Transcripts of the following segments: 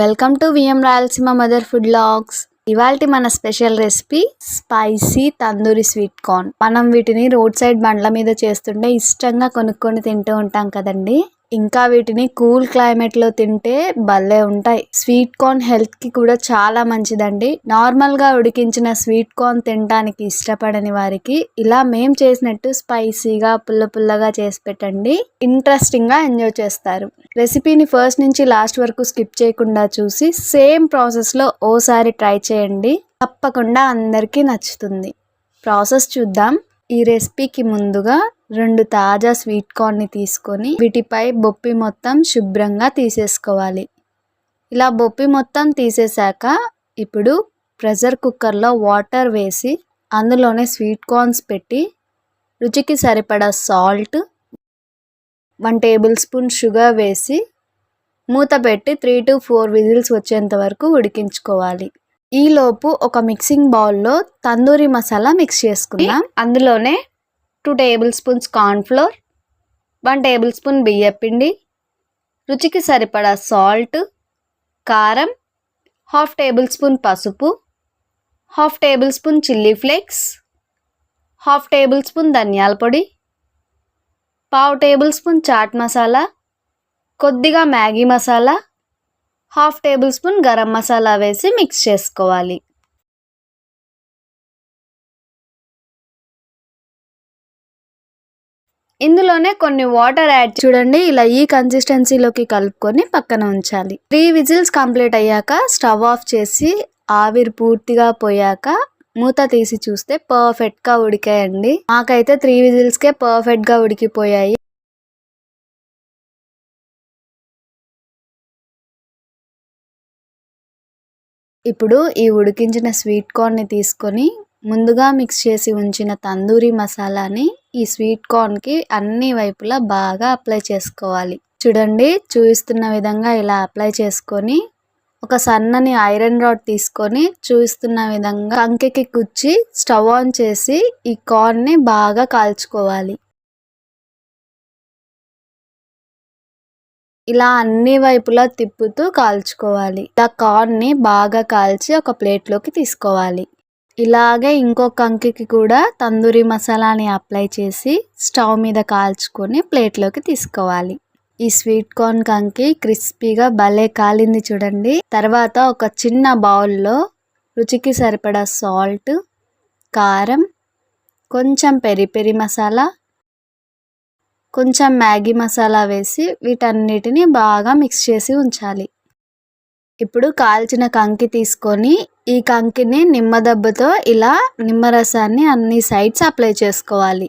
Welcome to VM Rayalaseema mother food logs. ఇవాల్టి మన special recipe spicy tandoori sweet corn. మనం వీటిని road side బండ్ల మీద చేస్తుంటే ఇష్టంగా కొనుక్కొని తింటూ ఉంటాం కదండి. ఇంకా వీటిని కూల్ క్లైమేట్లో తింటే భలే ఉంటాయి. స్వీట్ కార్న్ హెల్త్కి కూడా చాలా మంచిదండి. నార్మల్గా ఉడికించిన స్వీట్ కార్న్ తినడానికి ఇష్టపడని వారికి ఇలా మేం చేసినట్టు స్పైసీగా పుల్ల పుల్లగా చేసి పెట్టండి. ఇంట్రెస్టింగ్గా ఎంజాయ్ చేస్తారు. రెసిపీని ఫస్ట్ నుంచి లాస్ట్ వరకు స్కిప్ చేయకుండా చూసి సేమ్ ప్రాసెస్లో ఓసారి ట్రై చేయండి. తప్పకుండా అందరికీ నచ్చుతుంది. ప్రాసెస్ చూద్దాం. ఈ రెసిపీకి ముందుగా రెండు తాజా స్వీట్ కార్న్ని తీసుకొని వీటిపై బొప్పి మొత్తం శుభ్రంగా తీసేసుకోవాలి. ఇలా బొప్పి మొత్తం తీసేశాక ఇప్పుడు ప్రెషర్ కుక్కర్లో వాటర్ వేసి అందులోనే స్వీట్ కార్న్స్ పెట్టి రుచికి సరిపడా salt one tablespoon sugar వేసి మూత పెట్టి త్రీ టు ఫోర్ విజిల్స్ వచ్చేంత వరకు ఉడికించుకోవాలి. ఈలోపు ఒక మిక్సింగ్ బౌల్లో తందూరి మసాలా మిక్స్ చేసుకుందాం. అందులోనే two tablespoons cornflour one tablespoon బియ్యపిండి రుచికి సరిపడా సాల్ట్ కారం హాఫ్ టేబుల్ స్పూన్ పసుపు half tablespoon chilli flakes half tablespoon ధనియాల పొడి పావు టేబుల్ స్పూన్ చాట్ మసాలా కొద్దిగా Maggi masala half tablespoon garam masala వేసి మిక్స్ చేసుకోవాలి. ఇందులోనే కొన్ని వాటర్ యాడ్ చూడండి ఇలా ఈ కన్సిస్టెన్సీలోకి కలుపుకొని పక్కన ఉంచాలి. త్రీ విజిల్స్ కంప్లీట్ అయ్యాక స్టవ్ ఆఫ్ చేసి ఆవిరి పూర్తిగా పోయాక మూత తీసి చూస్తే పర్ఫెక్ట్గా ఉడికాయండి. మాకైతే త్రీ విజిల్స్కే పర్ఫెక్ట్గా ఉడికిపోయాయి. ఇప్పుడు ఈ ఉడికించిన స్వీట్ కార్న్ని తీసుకొని ముందుగా మిక్స్ చేసి ఉంచిన తందూరి మసాలాని ఈ స్వీట్ కార్న్కి అన్ని వైపులా బాగా అప్లై చేసుకోవాలి. చూడండి చూపిస్తున్న విధంగా ఇలా అప్లై చేసుకొని ఒక సన్నని ఐరన్ రాడ్ తీసుకొని చూపిస్తున్న విధంగా కంకెకి కుచ్చి స్టవ్ ఆన్ చేసి ఈ కార్న్ని బాగా కాల్చుకోవాలి. ఇలా అన్ని వైపులా తిప్పుతూ కాల్చుకోవాలి. ఇలా కార్న్ని బాగా కాల్చి ఒక ప్లేట్లోకి తీసుకోవాలి. ఇలాగే ఇంకొక అంకికి కూడా తందూరి మసాలాని అప్లై చేసి స్టవ్ మీద కాల్చుకొని ప్లేట్లోకి తీసుకోవాలి. ఈ స్వీట్ కార్న్ కంకి క్రిస్పీగా భలే కాలింది చూడండి. తర్వాత ఒక చిన్న బౌల్లో రుచికి సరిపడా సాల్ట్ కారం కొంచెం పెరి పెరి మసాలా కొంచెం మ్యాగీ మసాలా వేసి వీటన్నిటిని బాగా మిక్స్ చేసి ఉంచాలి. ఇప్పుడు కాల్చిన కంకి తీసుకొని ఈ కంకిని నిమ్మదబ్బతో ఇలా నిమ్మరసాన్ని అన్ని సైడ్స్ అప్లై చేసుకోవాలి.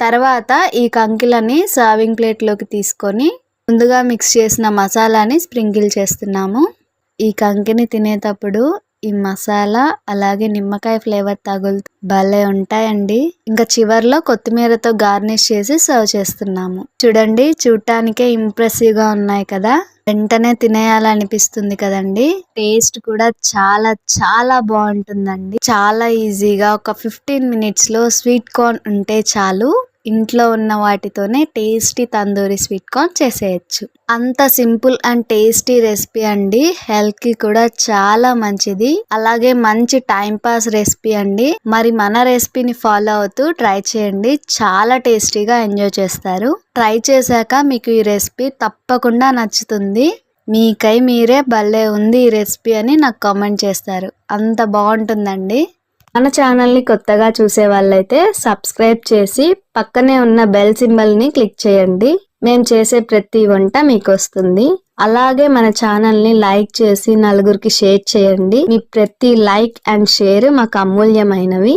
తర్వాత ఈ కంకిలని సర్వింగ్ ప్లేట్లోకి తీసుకొని ముందుగా మిక్స్ చేసిన మసాలాని స్ప్రింకిల్ చేస్తున్నాము. ఈ కంకిని తినేటప్పుడు ఈ మసాలా అలాగే నిమ్మకాయ ఫ్లేవర్ తగులుతూ భలే ఉంటాయండి. ఇంకా చివర్లో కొత్తిమీరతో గార్నిష్ చేసి సర్వ్ చేస్తున్నాము. చూడండి చూడటానికే ఇంప్రెసివ్గా ఉన్నాయి కదా. వెంటనే తినేయాలనిపిస్తుంది కదండి. టేస్ట్ కూడా చాలా చాలా బాగుంటుందండి. చాలా ఈజీగా ఒక ఫిఫ్టీన్ మినిట్స్లో స్వీట్ కార్న్ ఉంటే చాలు. ఇంట్లో ఉన్న వాటితోనే టేస్టీ తందూరి స్వీట్ కార్న్ చేసేయచ్చు. అంత సింపుల్ అండ్ టేస్టీ రెసిపీ అండి. హెల్త్కి కూడా చాలా మంచిది. అలాగే మంచి టైం పాస్ రెసిపీ అండి. మరి మన రెసిపీని ఫాలో అవుతూ ట్రై చేయండి. చాలా టేస్టీగా ఎంజాయ్ చేస్తారు. ట్రై చేశాక మీకు ఈ రెసిపీ తప్పకుండా నచ్చుతుంది. మీకై మీరే భలే ఉంది ఈ రెసిపీ అని నాకు కామెంట్ చేస్తారు. అంత బాగుంటుందండి. మన ఛానల్ని కొత్తగా చూసే వాళ్ళైతే సబ్స్క్రైబ్ చేసి పక్కనే ఉన్న బెల్ సింబల్ని క్లిక్ చేయండి. మేము చేసే ప్రతి వంట మీకు వస్తుంది అలాగే మన ఛానల్ని లైక్ చేసి నలుగురికి షేర్ చేయండి. మీ ప్రతి లైక్ అండ్ షేర్ మాకు అమూల్యమైనవి.